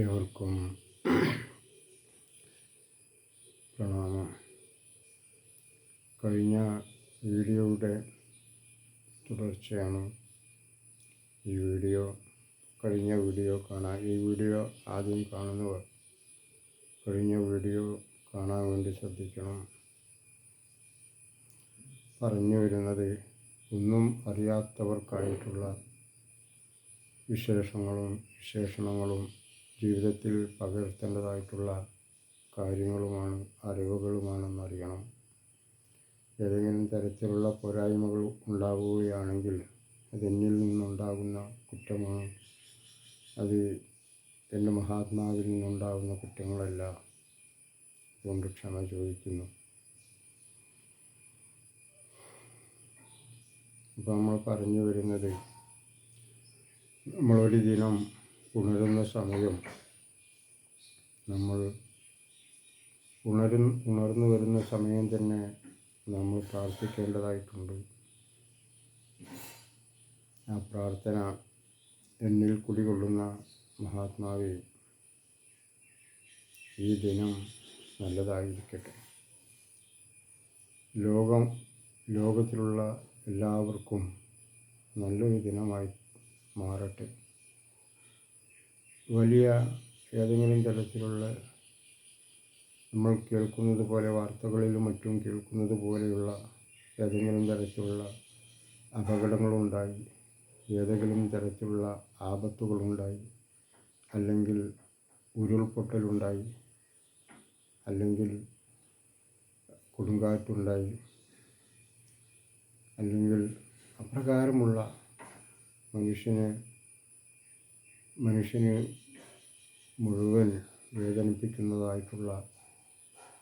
ഏവർക്കും പ്രണാമം. കഴിഞ്ഞ വീഡിയോയുടെ തുടർച്ചയാണ് ഈ വീഡിയോ. കഴിഞ്ഞ വീഡിയോ കാണാൻ ഈ വീഡിയോ ആദ്യം കാണുന്നവർ കഴിഞ്ഞ വീഡിയോ കാണാൻ വേണ്ടി ശ്രദ്ധിക്കണം. പറഞ്ഞു വരുന്നത് ഒന്നും അറിയാത്തവർക്കായിട്ടുള്ള വിശേഷങ്ങളും വിശേഷണങ്ങളും ജീവിതത്തിൽ പകർത്തേണ്ടതായിട്ടുള്ള കാര്യങ്ങളുമാണ് അറിവുകളുമാണെന്നറിയണം. ഏതെങ്കിലും തരത്തിലുള്ള പോരായ്മകൾ ഉണ്ടാവുകയാണെങ്കിൽ അതെന്നിൽ നിന്നുണ്ടാകുന്ന കുറ്റമാണ്. അത് എന്റെ മഹാത്മാവിൽ നിന്നുണ്ടാകുന്ന കുറ്റങ്ങളല്ല. അതുകൊണ്ട് ക്ഷമ ചോദിക്കുന്നു. ഇപ്പോൾ നമ്മൾ പറഞ്ഞു വരുന്നത് നമ്മളൊരു ദിനം ഉണരുന്ന സമയം. നമ്മൾ ഉണരു ഉണർന്നു വരുന്ന സമയം തന്നെ നമ്മൾ പ്രാർത്ഥിക്കേണ്ടതായിട്ടുണ്ട്. ആ പ്രാർത്ഥന എന്നിൽ കുടികൊള്ളുന്ന മഹാത്മാവെ ഈ ദിനം നല്ലതായിരിക്കട്ടെ. ലോകം ലോകത്തിലുള്ള എല്ലാവർക്കും നല്ലൊരു ദിനമായി മാറട്ടെ. വലിയ ഏതെങ്കിലും തരത്തിലുള്ള നമ്മൾ കേൾക്കുന്നത് പോലെ വാർത്തകളിലും മറ്റും കേൾക്കുന്നത് പോലെയുള്ള ഏതെങ്കിലും തരത്തിലുള്ള അപകടങ്ങളുണ്ടായി ഏതെങ്കിലും തരത്തിലുള്ള ആപത്തുകളുണ്ടായി അല്ലെങ്കിൽ ഉരുൾപൊട്ടലുണ്ടായി അല്ലെങ്കിൽ കൊടുങ്കാറ്റുണ്ടായി അല്ലെങ്കിൽ അപ്രകാരമുള്ള മനുഷ്യനെ മനുഷ്യന് മുഴുവൻ വേദനിപ്പിക്കുന്നതായിട്ടുള്ള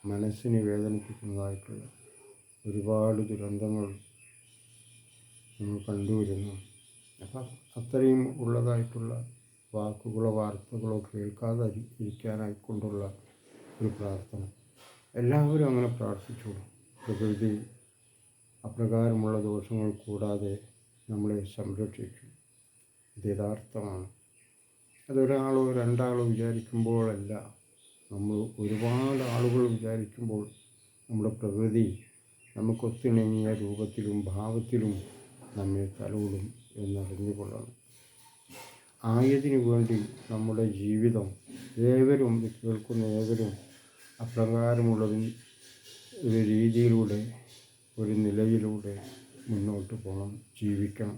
മനസ്സിനെ വേദനിപ്പിക്കുന്നതായിട്ടുള്ള ഒരുപാട് ദുരന്തങ്ങൾ നമ്മൾ കണ്ടുവരുന്നു. അപ്പം അത്രയും ഉള്ളതായിട്ടുള്ള വാക്കുകളോ വാർത്തകളോ കേൾക്കാതെ ഇരിക്കാനായിക്കൊണ്ടുള്ള ഒരു പ്രാർത്ഥന. എല്ലാവരും അങ്ങനെ പ്രാർത്ഥിച്ചോളൂ. പ്രകൃതി അപ്രകാരമുള്ള ദോഷങ്ങൾ കൂടാതെ നമ്മളെ സംരക്ഷിക്കും. ഇത് യഥാർത്ഥമാണ്. അതൊരാളോ രണ്ടാളോ വിചാരിക്കുമ്പോഴല്ല നമ്മൾ ഒരുപാട് ആളുകൾ വിചാരിക്കുമ്പോൾ നമ്മുടെ പ്രകൃതി നമുക്കൊത്തിണങ്ങിയ രൂപത്തിലും ഭാവത്തിലും നമ്മെ തലോടും എന്നറിഞ്ഞുകൊള്ളണം. ആയതിനു വേണ്ടി നമ്മുടെ ജീവിതം ഏവരും കേൾക്കുന്ന ഏവരും അപ്രകാരമുള്ളതിൽ ഒരു രീതിയിലൂടെ ഒരു നിലയിലൂടെ മുന്നോട്ട് പോകണം ജീവിക്കണം.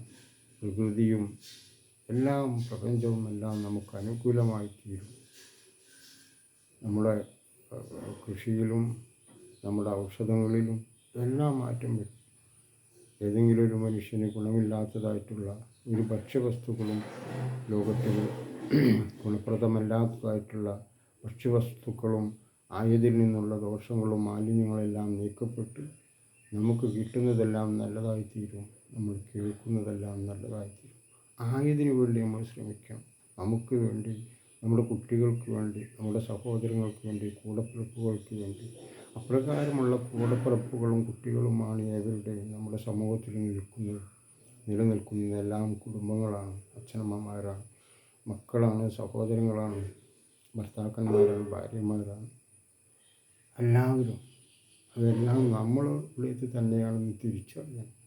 പ്രകൃതിയും എല്ലാം പ്രപഞ്ചവും എല്ലാം നമുക്ക് അനുകൂലമായി തീരും. നമ്മുടെ കൃഷിയിലും നമ്മുടെ ഔഷധങ്ങളിലും എല്ലാം മാറ്റം വരും. ഏതെങ്കിലും ഒരു മനുഷ്യന് ഗുണമില്ലാത്തതായിട്ടുള്ള ഒരു ഭക്ഷ്യവസ്തുക്കളും ലോകത്തിൽ ഗുണപ്രദമല്ലാത്തതായിട്ടുള്ള ഭക്ഷ്യവസ്തുക്കളും ആയതിൽ നിന്നുള്ള ദോഷങ്ങളും മാലിന്യങ്ങളെല്ലാം നീക്കപ്പെട്ട് നമുക്ക് കിട്ടുന്നതെല്ലാം നല്ലതായിത്തീരും നമ്മൾ കേൾക്കുന്നതെല്ലാം നല്ലതായി തീരും ആയതിനു വേണ്ടി നമ്മൾ ശ്രമിക്കാം. നമുക്ക് വേണ്ടി നമ്മുടെ കുട്ടികൾക്ക് വേണ്ടി നമ്മുടെ സഹോദരങ്ങൾക്ക് വേണ്ടി കൂടപ്പിറപ്പുകൾക്ക് വേണ്ടി. അപ്രകാരമുള്ള കൂടപ്പിറപ്പുകളും കുട്ടികളുമാണ് ഏവരുടെ നമ്മുടെ സമൂഹത്തിൽ നിൽക്കുന്നത് നിലനിൽക്കുന്ന എല്ലാം കുടുംബങ്ങളാണ് അച്ഛനമ്മമാരാണ് മക്കളാണ് സഹോദരങ്ങളാണ് ഭർത്താക്കന്മാരാണ് ഭാര്യമാരാണ്. എല്ലാവരും അതെല്ലാം നമ്മളുടെ തന്നെയാണെന്ന് തിരിച്ചറിയണം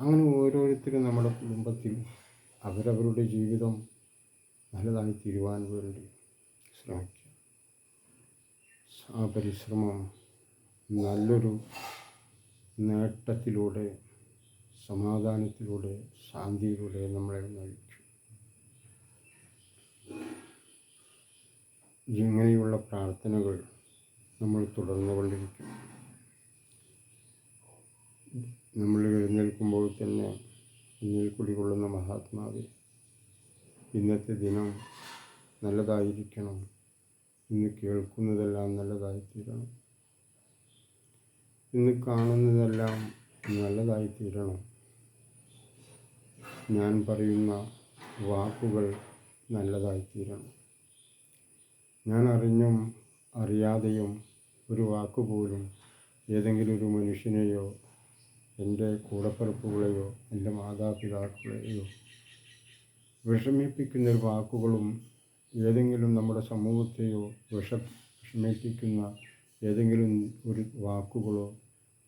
അങ്ങനെ ഓരോരുത്തരും നമ്മുടെ കുടുംബത്തിൽ അവരവരുടെ ജീവിതം നല്ലതായി തീരുവാൻ വേണ്ടി ശ്രമിക്കുക. ആ പരിശ്രമം നല്ലൊരു നേട്ടത്തിലൂടെ സമാധാനത്തിലൂടെ ശാന്തിയിലൂടെ നമ്മളെ നയിക്കും. ഇങ്ങനെയുള്ള പ്രാർത്ഥനകൾ നമ്മൾ തുടർന്നുകൊണ്ടിരിക്കും. നമ്മൾ എഴുന്നേൽക്കുമ്പോൾ തന്നെ ഇന്നിൽ കുടികൊള്ളുന്ന മഹാത്മാവ് ഇന്നത്തെ ദിനം നല്ലതായിരിക്കണം. ഇന്ന് കേൾക്കുന്നതെല്ലാം നല്ലതായിത്തീരണം. ഇന്ന് കാണുന്നതെല്ലാം നല്ലതായിത്തീരണം. ഞാൻ പറയുന്ന വാക്കുകൾ നല്ലതായിത്തീരണം. ഞാൻ അറിഞ്ഞും അറിയാതെയും ഒരു വാക്കുപോലും ഏതെങ്കിലും ഒരു മനുഷ്യനെയോ എന്റെ കൂടപ്പിറപ്പുകളെയോ എന്റെ മാതാപിതാക്കളെയോ വിഷമിപ്പിക്കുന്ന വാക്കുകളും ഏതെങ്കിലും നമ്മുടെ സമൂഹത്തെയോ വിഷ വിഷമിപ്പിക്കുന്ന ഏതെങ്കിലും ഒരു വാക്കുകളോ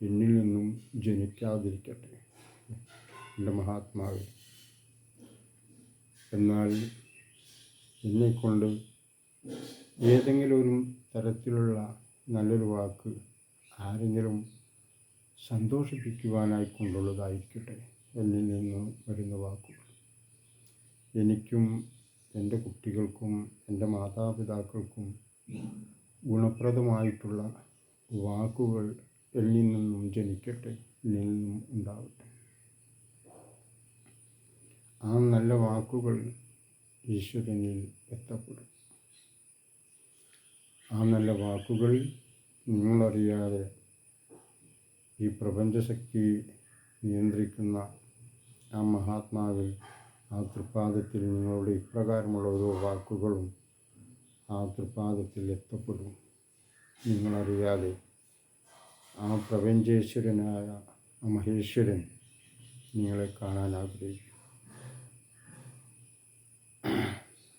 എന്നിൽ നിന്നും ജനിക്കാതിരിക്കട്ടെ. എന്റെ മഹാത്മാവ്. എന്നാൽ എന്നെക്കൊണ്ട് ഏതെങ്കിലും ഒരു തരത്തിലുള്ള നല്ലൊരു വാക്ക് ആരെങ്കിലും സന്തോഷിപ്പിക്കുവാനായി കൊണ്ടുള്ളതായിരിക്കട്ടെ എന്നിൽ നിന്ന് വരുന്ന വാക്കുകൾ. എനിക്കും എന്റെ കുട്ടികൾക്കും എന്റെ മാതാപിതാക്കൾക്കും ഗുണപ്രദമായിട്ടുള്ള വാക്കുകൾ എന്നിൽ നിന്നും ജനിക്കട്ടെ എന്നിൽ നിന്നും ഉണ്ടാവട്ടെ. ആ നല്ല വാക്കുകൾ ഈശ്വരനിൽ എത്തപ്പെടും. ആ നല്ല വാക്കുകൾ നിങ്ങളറിയാതെ ഈ പ്രപഞ്ചശക്തി നിയന്ത്രിക്കുന്ന ആ മഹാത്മാവിൽ ആ തൃപ്പാദത്തിൽ നിങ്ങളുടെ ഇപ്രകാരമുള്ള ഓരോ വാക്കുകളും ആ തൃപ്പാദത്തിൽ എത്തപ്പെടും. നിങ്ങളറിയാതെ ആ പ്രപഞ്ചേശ്വരനായ മഹേശ്വരൻ നിങ്ങളെ കാണാൻ ആഗ്രഹിക്കും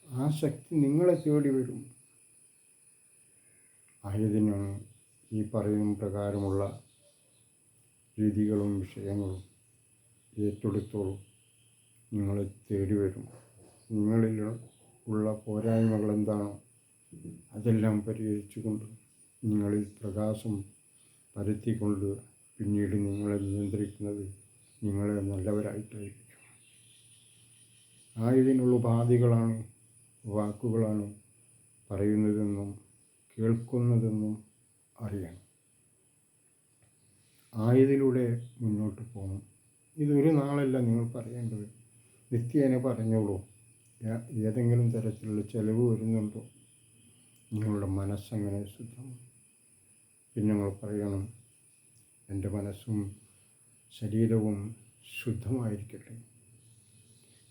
ആ ശക്തി നിങ്ങളെ തേടി വരും. ആയതിനാണ് ഈ പറയുന്ന പ്രകാരമുള്ള രീതികളും വിഷയങ്ങളും ഏറ്റെടുത്തോളൂ. നിങ്ങളെ തേടി വരും. നിങ്ങളിൽ ഉള്ള പോരായ്മകൾ എന്താണോ അതെല്ലാം പരിഹരിച്ചുകൊണ്ട് നിങ്ങളിൽ പ്രകാശം പരത്തിക്കൊണ്ട് പിന്നീട് നിങ്ങളെ നിയന്ത്രിക്കുന്നത് നിങ്ങളെ നല്ലവരായിട്ടായിരിക്കും. ആയതിനുള്ള ഉപാധികളാണ് വാക്കുകളാണ് പറയുന്നതെന്നും കേൾക്കുന്നതെന്നും അറിയണം. ആയതിലൂടെ മുന്നോട്ട് പോകണം. ഇതൊരു നാളല്ല നിങ്ങൾ പറയേണ്ടത്. നിത്യേന പറഞ്ഞോളൂ. ഏതെങ്കിലും തരത്തിലുള്ള ചെലവ് വരുന്നുണ്ടോ? നിങ്ങളുടെ മനസ്സങ്ങനെ ശുദ്ധമാണ് പിന്നെ നിങ്ങൾ പറയണം എന്റെ മനസ്സും ശരീരവും ശുദ്ധമായിരിക്കട്ടെ.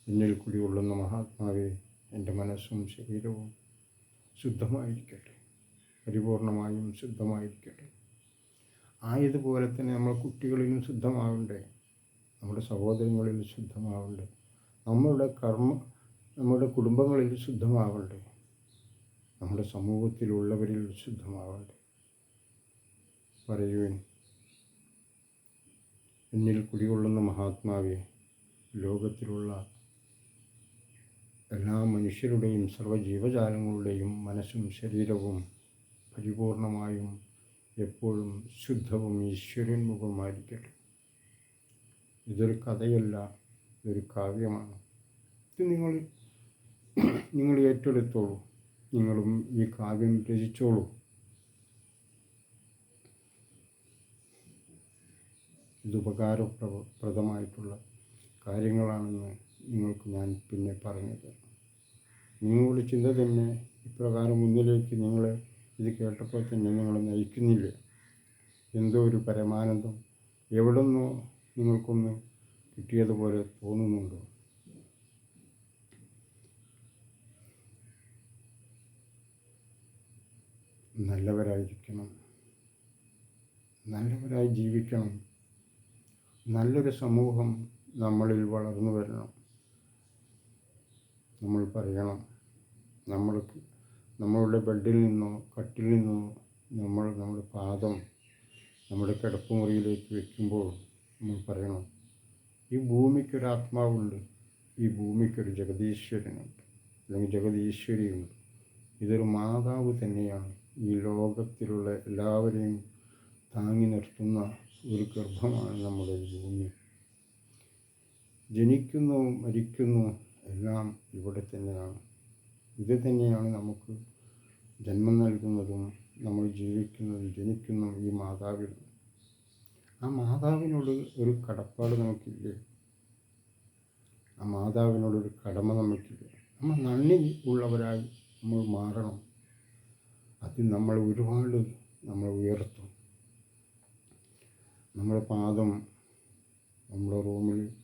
എന്നിൽ കുടികൊള്ളുന്ന മഹാത്മാവെ എന്റെ മനസ്സും ശരീരവും ശുദ്ധമായിരിക്കട്ടെ. പരിപൂർണമായും ശുദ്ധമായിരിക്കട്ടെ. ആയതുപോലെ തന്നെ നമ്മൾ കുട്ടികളിലും ശുദ്ധമാവണ്ടേ? നമ്മുടെ സഹോദരങ്ങളിൽ ശുദ്ധമാവണ്ടേ? നമ്മളുടെ കർമ്മ നമ്മുടെ കുടുംബങ്ങളിൽ ശുദ്ധമാവണ്ടേ? നമ്മുടെ സമൂഹത്തിലുള്ളവരിൽ ശുദ്ധമാവണ്ടേ? പറയുവിൻ. എന്നിൽ കുടികൊള്ളുന്ന മഹാത്മാവെ ലോകത്തിലുള്ള എല്ലാ മനുഷ്യരുടെയും സർവജീവജാലങ്ങളുടെയും മനസ്സും ശരീരവും പരിപൂർണമായും എപ്പോഴും ശുദ്ധവും ഈശ്വരന്മുഖമായിരിക്കട്ടെ ഇതൊരു കഥയല്ല ഇതൊരു കാവ്യമാണ്. ഇത് നിങ്ങൾ നിങ്ങൾ ഏറ്റെടുത്തോളൂ. നിങ്ങളും ഈ കാവ്യം രചിച്ചോളൂ. ഇത് ഉപകാരപ്രദമായിട്ടുള്ള കാര്യങ്ങളാണെന്ന് നിങ്ങൾക്ക് ഞാൻ പിന്നെ പറഞ്ഞു തരാം നിങ്ങളുടെ ചിന്ത തന്നെ ഇപ്രകാരം മുന്നിലേക്ക് നിങ്ങളെ ഇത് കേട്ടപ്പോൾ തന്നെ നിങ്ങൾ നയിക്കുന്നില്ലേ. എന്തോ ഒരു പരമാനന്ദം എവിടെ നിന്നോ നിങ്ങൾക്കൊന്ന് കിട്ടിയതുപോലെ തോന്നുന്നുണ്ടോ? നല്ലവരായിരിക്കണം. നല്ലവരായി ജീവിക്കണം. നല്ലൊരു സമൂഹം നമ്മളിൽ വളർന്നു വരണം. നമ്മൾ പറയണം. നമ്മൾക്ക് നമ്മളുടെ ബെഡിൽ നിന്നോ കട്ടിൽ നിന്നോ നമ്മൾ നമ്മുടെ പാദം നമ്മുടെ കിടപ്പുമുറിയിലേക്ക് വെക്കുമ്പോൾ നമ്മൾ പറയണം ഈ ഭൂമിക്കൊരാത്മാവുണ്ട് ഈ ഭൂമിക്കൊരു ജഗതീശ്വരനുണ്ട് അല്ലെങ്കിൽ ജഗതീശ്വരിയുണ്ട് ഇതൊരു മാതാവ് തന്നെയാണ് ഈ ലോകത്തിലുള്ള എല്ലാവരെയും താങ്ങി നിർത്തുന്ന ഒരു ഗർഭമാണ് നമ്മുടെ ഭൂമി. ജനിക്കുന്നു മരിക്കുന്നു എല്ലാം ഇവിടെ തന്നെയാണ്. ഇത് തന്നെയാണ് നമുക്ക് ജന്മം നൽകുന്നതും നമ്മൾ ജീവിക്കുന്നതും ജനിക്കുന്നതും ഈ മാതാവിൽ. ആ മാതാവിനോട് ഒരു കടപ്പാട് നമുക്കില്ലേ? ആ മാതാവിനോടൊരു കടമ നമുക്കില്ലേ? നമ്മൾ നന്ദി ഉള്ളവരായി നമ്മൾ മാറണം. അത് നമ്മൾ ഒരുപാട് നമ്മൾ ഉയർത്തും. നമ്മുടെ പാദം നമ്മുടെ റൂമിൽ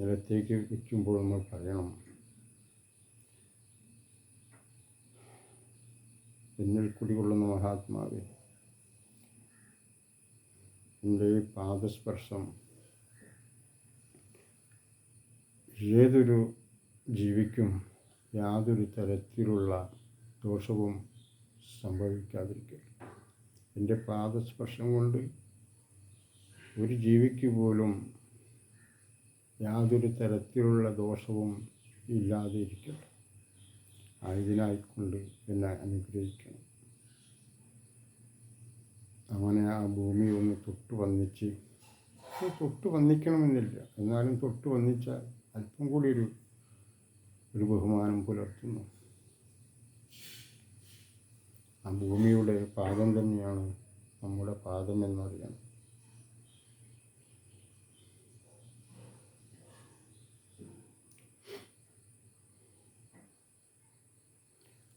നിലത്തേക്ക് വയ്ക്കുമ്പോൾ നമ്മൾ പറയണം. എന്നിൽ കുടികൊള്ളുന്ന മഹാത്മാവെ. എന്റെ പാദസ്പർശം ഏതൊരു ജീവിക്കും യാതൊരു തരത്തിലുള്ള ദോഷവും സംഭവിക്കാതിരിക്കും എന്റെ പാദസ്പർശം കൊണ്ട് ഒരു ജീവിക്ക് പോലും യാതൊരു തരത്തിലുള്ള ദോഷവും ഇല്ലാതെ ഇരിക്കട്ടെ ആയതിനായിക്കൊണ്ട് എന്നെ അനുഗ്രഹിക്കണം അങ്ങനെ ആ ഭൂമി ഒന്ന് തൊട്ട് വന്നിച്ച്. തൊട്ട് വന്നിക്കണമെന്നില്ല. എന്നാലും തൊട്ട് വന്നിച്ചാൽ അല്പം കൂടി ഒരു ഒരു ബഹുമാനം പുലർത്തുന്നു. ആ ഭൂമിയുടെ പാദം തന്നെയാണ് നമ്മുടെ പാദം എന്നറിയണം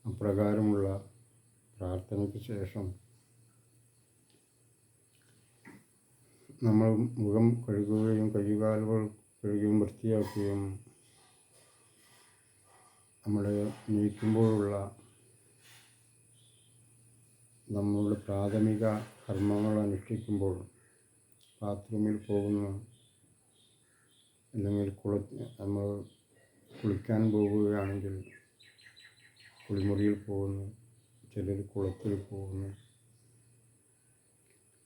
അപ്രകാരമുള്ള പ്രാർത്ഥനയ്ക്ക് ശേഷം നമ്മൾ മുഖം കഴുകുകയും കൈകാലുകൾ കഴുകുകയും വൃത്തിയാക്കുകയും നമ്മൾ നീക്കുമ്പോഴുള്ള നമ്മളുടെ പ്രാഥമിക കർമ്മങ്ങൾ അനുഷ്ഠിക്കുമ്പോൾ ബാത്റൂമിൽ പോകുന്നു അല്ലെങ്കിൽ കുളി നമ്മൾ കുളിക്കാൻ പോകുകയാണെങ്കിൽ കുളിമുറിയിൽ പോകുന്നു ചിലർ കുളത്തിൽ പോകുന്നു.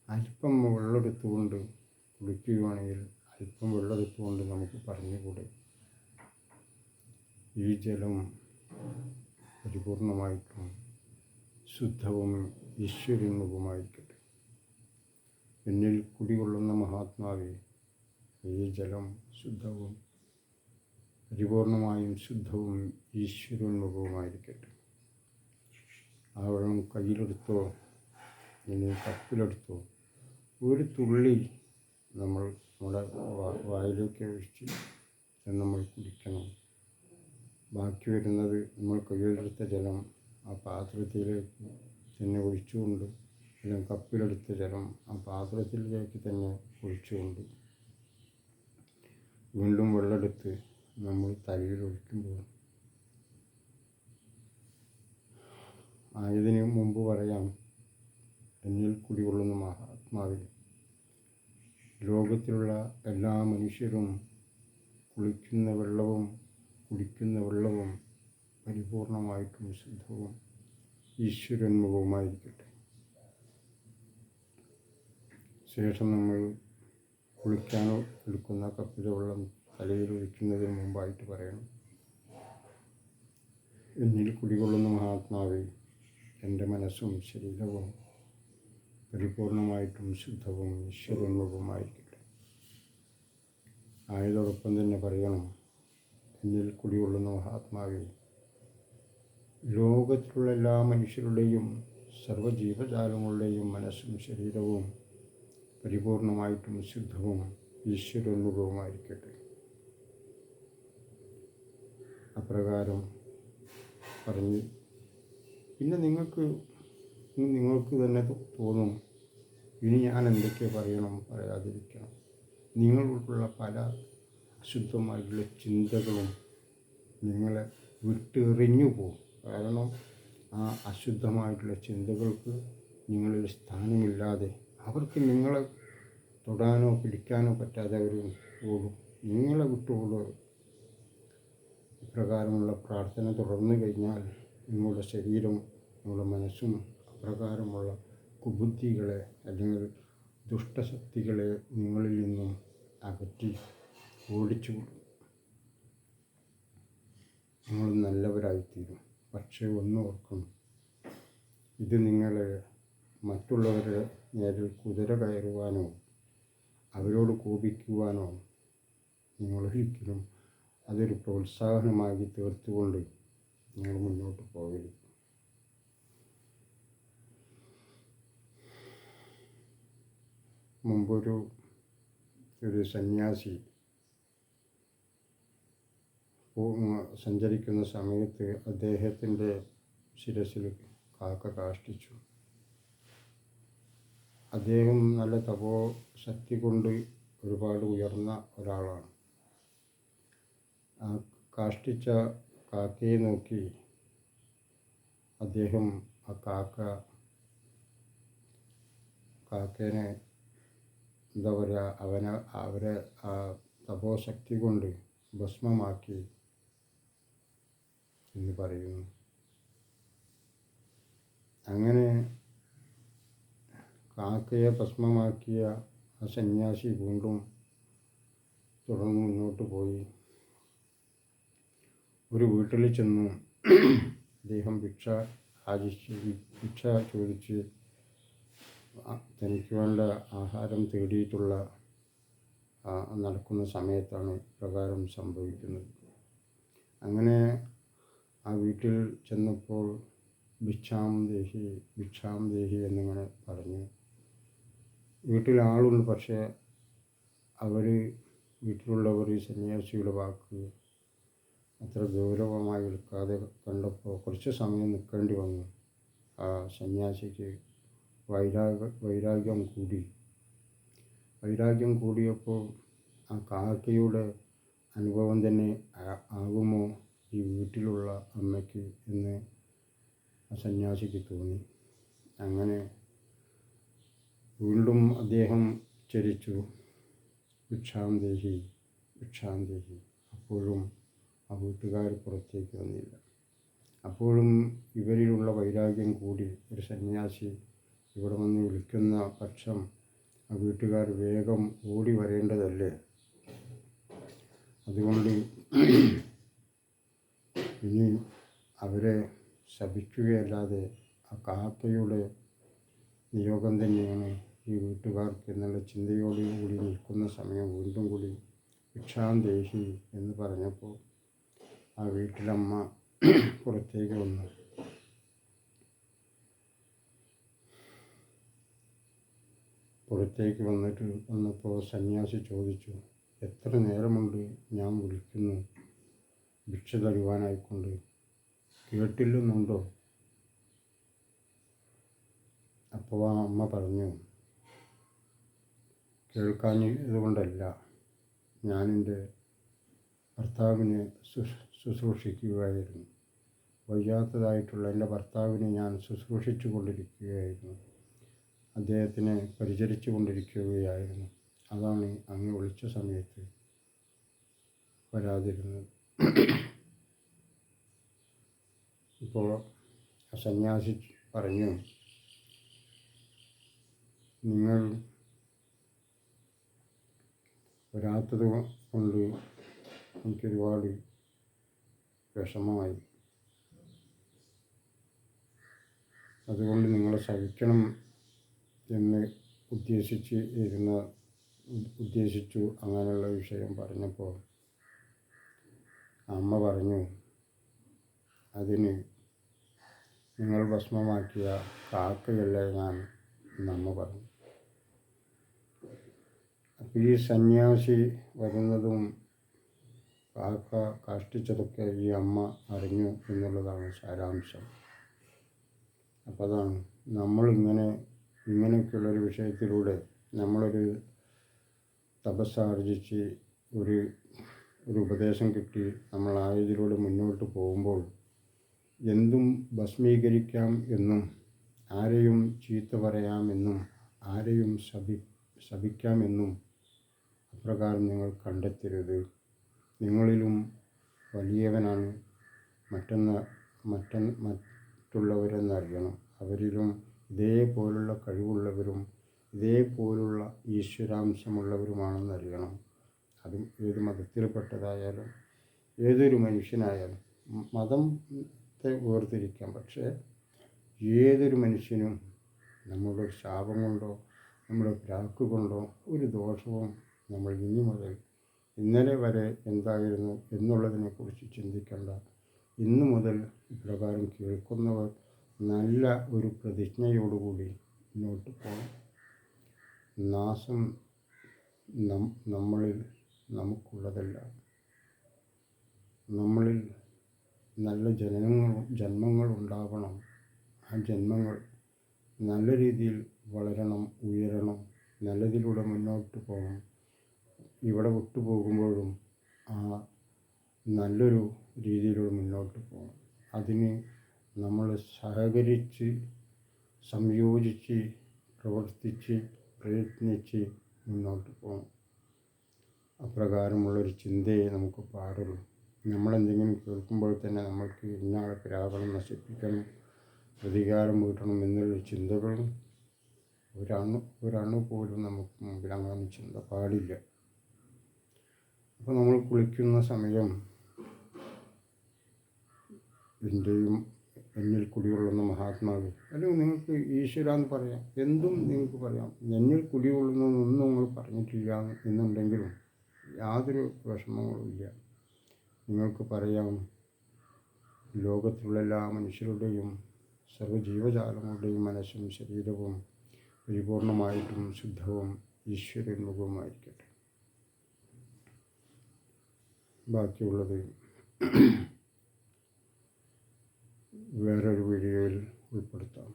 അല്പം വെള്ളമെടുത്തുകൊണ്ട് കുളിക്കുകയാണെങ്കിൽ അല്പം വെള്ളമെടുത്തുകൊണ്ട് നമുക്ക് പറഞ്ഞുകൂടെ? ഈ ജലം പരിപൂർണമായിട്ടും ശുദ്ധവും ഈശ്വരനുമായിരിക്കട്ടെ എന്നിൽ കുടികൊള്ളുന്ന മഹാത്മാവെ ഈ ജലം ശുദ്ധവും പരിപൂർണമായും ശുദ്ധവും ഈശ്വരോന്മുഖവുമായിരിക്കട്ടെ ആ വെള്ളം കയ്യിലെടുത്തോ ഇനി കപ്പിലെടുത്തോ ഒരു തുള്ളി നമ്മൾ നമ്മുടെ വായിലേക്ക് ഒഴിച്ച് നമ്മൾ കുടിക്കണം. ബാക്കി വരുന്നത് നമ്മൾ കയ്യിലെടുത്ത ജലം ആ പാത്രത്തിലേക്ക് തന്നെ ഒഴിച്ചുകൊണ്ട് അല്ലെങ്കിൽ കപ്പിലെടുത്ത ജലം ആ പാത്രത്തിലേക്ക് തന്നെ ഒഴിച്ചുകൊണ്ട് വീണ്ടും വെള്ളമെടുത്ത് നമ്മൾ തലയിൽ ഒഴിക്കുമ്പോൾ ആയതിനു മുമ്പ് പറയാം എന്നിൽ കുടികൊള്ളുന്ന മഹാത്മാവിൽ ലോകത്തിലുള്ള എല്ലാ മനുഷ്യരും കുളിക്കുന്ന വെള്ളവും കുടിക്കുന്ന വെള്ളവും പരിപൂർണമായിട്ടും ശുദ്ധവും ഈശ്വരന്മുഖവുമായിരിക്കട്ടെ ശേഷം നമ്മൾ കുളിക്കാനോ എടുക്കുന്ന കപ്പിലെ വെള്ളം തലയിൽ ഒഴിക്കുന്നതിന് മുമ്പായിട്ട് പറയണം. എന്നിൽ കുടികൊള്ളുന്ന മഹാത്മാവെ എന്റെ മനസ്സും ശരീരവും പരിപൂർണമായിട്ടും ശുദ്ധവും ഈശ്വരോന്മുഖവുമായിരിക്കട്ടെ ആയതോടൊപ്പം തന്നെ പറയണം എന്നിൽ കുടികൊള്ളുന്ന മഹാത്മാവെ ലോകത്തിലുള്ള എല്ലാ മനുഷ്യരുടെയും സർവജീവജാലങ്ങളുടെയും മനസ്സും ശരീരവും പരിപൂർണമായിട്ടും ശുദ്ധവും ഈശ്വരോന്മുഖവുമായിരിക്കട്ടെ അപ്രകാരം പറഞ്ഞ് പിന്നെ നിങ്ങൾക്ക് നിങ്ങൾക്ക് തന്നെ തോന്നും ഇനി ഞാൻ എന്തൊക്കെ പറയണം പറയാതിരിക്കണം. നിങ്ങൾക്കുള്ള പല അശുദ്ധമായിട്ടുള്ള ചിന്തകളും നിങ്ങളെ വിട്ടെറിഞ്ഞു പോകും. കാരണം ആ അശുദ്ധമായിട്ടുള്ള ചിന്തകൾക്ക് നിങ്ങളിൽ സ്ഥാനമില്ലാതെ അവർക്ക് നിങ്ങളെ തൊടാനോ പിടിക്കാനോ പറ്റാതെ അവർ ഓടും. നിങ്ങളെ വിട്ടുപോകും ഇപ്രകാരമുള്ള പ്രാർത്ഥന തുടർന്നു കഴിഞ്ഞാൽ നിങ്ങളുടെ ശരീരം നിങ്ങളുടെ മനസ്സും അപ്രകാരമുള്ള കുബുദ്ധികളെ അല്ലെങ്കിൽ ദുഷ്ടശക്തികളെ നിങ്ങളിൽ നിന്നും അകറ്റി ഓടിച്ചു നിങ്ങൾ നല്ലവരായിത്തീരും. പക്ഷേ ഒന്ന് ഓർക്കണം ഇത് നിങ്ങളെ മറ്റുള്ളവരുടെ നേരിൽ കുതിര കയറുവാനോ അവരോട് കോപിക്കുവാനോ നിങ്ങളൊരിക്കലും അതൊരു പ്രോത്സാഹനമാക്കി തീർത്തുകൊണ്ട് നിങ്ങൾ മുന്നോട്ട് പോകരുത്. മുമ്പൊരു ഒരു സന്യാസി സഞ്ചരിക്കുന്ന സമയത്ത് അദ്ദേഹത്തിന്റെ ശിരസിൽ കാക്ക കാഷ്ടിച്ചു. അദ്ദേഹം നല്ല തപോ ശക്തി കൊണ്ട് ഒരുപാട് ഉയർന്ന ഒരാളാണ്. ആ കാഷ്ടിച്ച കാക്കയെ നോക്കി അദ്ദേഹം ആ കാക്ക കാക്കേനെ എന്താ പറയുക അവനെ അവരെ ആ തപോശക്തി കൊണ്ട് ഭസ്മമാക്കി എന്ന് പറയുന്നു. അങ്ങനെ കാക്കയെ ഭസ്മമാക്കിയ ആ സന്യാസി വീണ്ടും തുടർന്ന് മുന്നോട്ട് പോയി. ഒരു വീട്ടിൽ ചെന്നു അദ്ദേഹം ഭിക്ഷ ആചരിച്ച് ഭിക്ഷ ചോദിച്ച് തനിക്ക് വേണ്ട ആഹാരം തേടിയിട്ടുള്ള നടക്കുന്ന സമയത്താണ് പ്രകാരം സംഭവിക്കുന്നത്. അങ്ങനെ ആ വീട്ടിൽ ചെന്നപ്പോൾ ഭിക്ഷാം ദേഹി ഭിക്ഷാം ദേഹി എന്നിങ്ങനെ പറഞ്ഞു വീട്ടിൽ ആളുണ്ട് പക്ഷേ അവർ വീട്ടിലുള്ളവർ ഈ സന്യാസിയുടെ വാക്ക് അത്ര ഗൗരവമായി എടുക്കാതെ കണ്ടപ്പോൾ കുറച്ച് സമയം നിൽക്കേണ്ടി വന്നു. ആ സന്യാസിക്ക് വൈരാഗ വൈരാഗ്യം കൂടി. വൈരാഗ്യം കൂടിയപ്പോൾ ആ കാക്കയുടെ അനുഭവം തന്നെ ആകുമോ ഈ വീട്ടിലുള്ള അമ്മയ്ക്ക് എന്ന് ആ സന്യാസിക്ക് തോന്നി. അങ്ങനെ വീണ്ടും അദ്ദേഹം ചരിച്ചു. ഭിക്ഷാന്തേഹി ഭിക്ഷാന്തേഹി. അപ്പോഴും ആ വീട്ടുകാർ പുറത്തേക്ക് വന്നില്ല. അപ്പോഴും ഇവരിലുള്ള വൈരാഗ്യം കൂടി ഒരു സന്യാസി ഇവിടെ വന്ന് വിളിക്കുന്ന പക്ഷം ആ വീട്ടുകാർ വേഗം ഓടി വരേണ്ടതല്ലേ? അതുകൊണ്ട് ഇനി അവരെ ശപിക്കുകയല്ലാതെ ആ കാക്കയുടെ നിയോഗം തന്നെയാണ് ഈ വീട്ടുകാർക്ക് എന്നുള്ള ചിന്തയോടുകൂടി നിൽക്കുന്ന സമയം വീണ്ടും കൂടി ഭിക്ഷാന്തേഹി എന്ന് പറഞ്ഞപ്പോൾ ആ വീട്ടിലമ്മ പുറത്തേക്ക് വന്നു. പുറത്തേക്ക് വന്നിട്ട് വന്നപ്പോൾ സന്യാസി ചോദിച്ചു എത്ര നേരമുണ്ട് ഞാൻ വിളിക്കുന്നു? ഭിക്ഷ തരുവാനായിക്കൊണ്ട് കേട്ടില്ലെന്നുണ്ടോ? അപ്പോൾ ആ അമ്മ പറഞ്ഞു കേൾക്കാഞ്ഞതുകൊണ്ടല്ല ഞാനെന്റെ ഭർത്താവിനെ ശുശ് ശുശ്രൂഷിക്കുകയായിരുന്നു. വയ്യാത്തതായിട്ടുള്ള എന്റെ ഭർത്താവിനെ ഞാൻ ശുശ്രൂഷിച്ചു കൊണ്ടിരിക്കുകയായിരുന്നു അദ്ദേഹത്തിനെ പരിചരിച്ചു കൊണ്ടിരിക്കുകയായിരുന്നു. അതാണ് അങ്ങ് ഒളിച്ച സമയത്ത് വരാതിരുന്നത്. ഇപ്പോൾ സന്യാസി പറഞ്ഞു നിങ്ങൾ വരാത്തത് കൊണ്ട് എനിക്കൊരുപാട് വിഷമമായി. അതുകൊണ്ട് നിങ്ങളെ സഹിക്കണം എന്ന് ഉദ്ദേശിച്ച് ഇരുന്ന ഉദ്ദേശിച്ചു അങ്ങനെയുള്ള വിഷയം പറഞ്ഞപ്പോൾ അമ്മ പറഞ്ഞു അതിന് നിങ്ങൾ ഭസ്മമാക്കിയ കാക്കയല്ലേ ഞാൻ? നമ്മ പറഞ്ഞു. അപ്പോൾ ഈ സന്യാസി വരുന്നതും കാക്ക കാഷ്ടിച്ചതൊക്കെ ഈ അമ്മ അറിഞ്ഞു എന്നുള്ളതാണ് സാരാംശം. അപ്പോൾ അതാണ് നമ്മളിങ്ങനെ ഇങ്ങനെയൊക്കെയുള്ളൊരു വിഷയത്തിലൂടെ നമ്മളൊരു തപസ്സാർജിച്ച് ഒരു ഒരു ഉപദേശം കിട്ടി. നമ്മൾ ആ ഇതിലൂടെ മുന്നോട്ട് പോകുമ്പോൾ എന്തും ഭസ്മീകരിക്കാം എന്നും ആരെയും ചീത്ത പറയാമെന്നും ആരെയും ശപി ശപിക്കാമെന്നും അപ്രകാരം നിങ്ങൾ കണ്ടെത്തരുത്. നിങ്ങളിലും വലിയവനാണ്. മറ്റൊന്ന് മറ്റ മറ്റുള്ളവരെന്നറിയണം. അവരിലും ഇതേപോലുള്ള കഴിവുള്ളവരും ഇതേപോലുള്ള ഈശ്വരാംശമുള്ളവരുമാണെന്നറിയണം അതും ഏത് മതത്തിൽപ്പെട്ടതായാലും ഏതൊരു മനുഷ്യനായാലും മതത്തെ വേർതിരിക്കാം. പക്ഷേ ഏതൊരു മനുഷ്യനും നമ്മുടെ ശാപം കൊണ്ടോ നമ്മുടെ പ്രാക്ക് കൊണ്ടോ ഒരു ദോഷവും നമ്മൾ ഇനി മുതൽ ഇന്നലെ വരെ എന്തായിരുന്നു എന്നുള്ളതിനെക്കുറിച്ച് ചിന്തിക്കേണ്ട. ഇന്നു മുതൽ ഇപ്രകാരം കേൾക്കുന്നവർ നല്ല ഒരു പ്രതിജ്ഞയോടുകൂടി മുന്നോട്ട് പോകണം നാശം നമ്മളിൽ നമുക്കുള്ളതല്ല. നമ്മളിൽ നല്ല ജനനങ്ങൾ ജന്മങ്ങൾ ഉണ്ടാവണം ആ ജന്മങ്ങൾ നല്ല രീതിയിൽ വളരണം ഉയരണം നല്ലതിലൂടെ മുന്നോട്ട് പോകണം. ഇവിടെ വിട്ടുപോകുമ്പോഴും ആ നല്ലൊരു രീതിയിലൂടെ മുന്നോട്ട് പോകണം. അതിന് നമ്മൾ സഹകരിച്ച് സംയോജിച്ച് പ്രവർത്തിച്ച് പ്രയത്നിച്ച് മുന്നോട്ട് പോകണം അപ്രകാരമുള്ളൊരു ചിന്തയെ നമുക്ക് പാടുള്ളൂ. നമ്മളെന്തെങ്കിലും കേൾക്കുമ്പോൾ തന്നെ നമ്മൾക്ക് ഇന്നാളെ പ്രാപണം നശിപ്പിക്കണം പ്രതികാരം വീട്ടണം എന്നുള്ള ചിന്തകൾ ഒരണു ഒരണു പോലും നമുക്ക് മുമ്പിൽ അങ്ങനെ ചിന്ത പാടില്ല. അപ്പോൾ നമ്മൾ കുളിക്കുന്ന സമയം എന്റെയും എന്നിൽ കുടികൊള്ളുന്ന മഹാത്മാവ്. അല്ലെങ്കിൽ നിങ്ങൾക്ക് ഈശ്വര എന്ന് പറയാം. എന്തും നിങ്ങൾക്ക് പറയാം. എന്നിൽ കുടികൊള്ളുന്നതൊന്നും നിങ്ങൾ പറഞ്ഞിട്ടില്ല എന്നുണ്ടെങ്കിലും യാതൊരു വിഷമങ്ങളും ഇല്ല. നിങ്ങൾക്ക് പറയാം ലോകത്തിലുള്ള എല്ലാ മനുഷ്യരുടെയും സർവജീവജാലങ്ങളുടെയും മനസ്സും ശരീരവും പരിപൂർണമായിട്ടും ശുദ്ധവും ഈശ്വരോന്മുഖവുമായിരിക്കട്ടെ ബാക്കിയുള്ളത് വേറൊരു വീഡിയോയിൽ ഉൾപ്പെടുത്താം.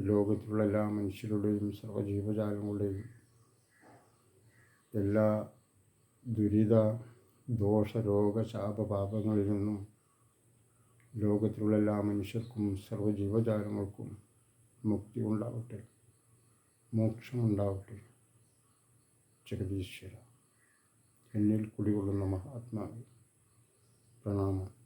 ലോകത്തിലുള്ള എല്ലാ മനുഷ്യരുടെയും സർവജീവജാലങ്ങളുടെയും എല്ലാ ദുരിത ദോഷ രോഗ ശാപപാപങ്ങളിൽ നിന്നും ലോകത്തിലുള്ള എല്ലാ മനുഷ്യർക്കും സർവജീവജാലങ്ങൾക്കും മുക്തി ഉണ്ടാവട്ടെ. മോക്ഷമുണ്ടാവട്ടെ. ജഗദീശ്വര. എന്നിൽ കുടികൊള്ളുന്ന മഹാത്മാവ്. പ്രണാമം.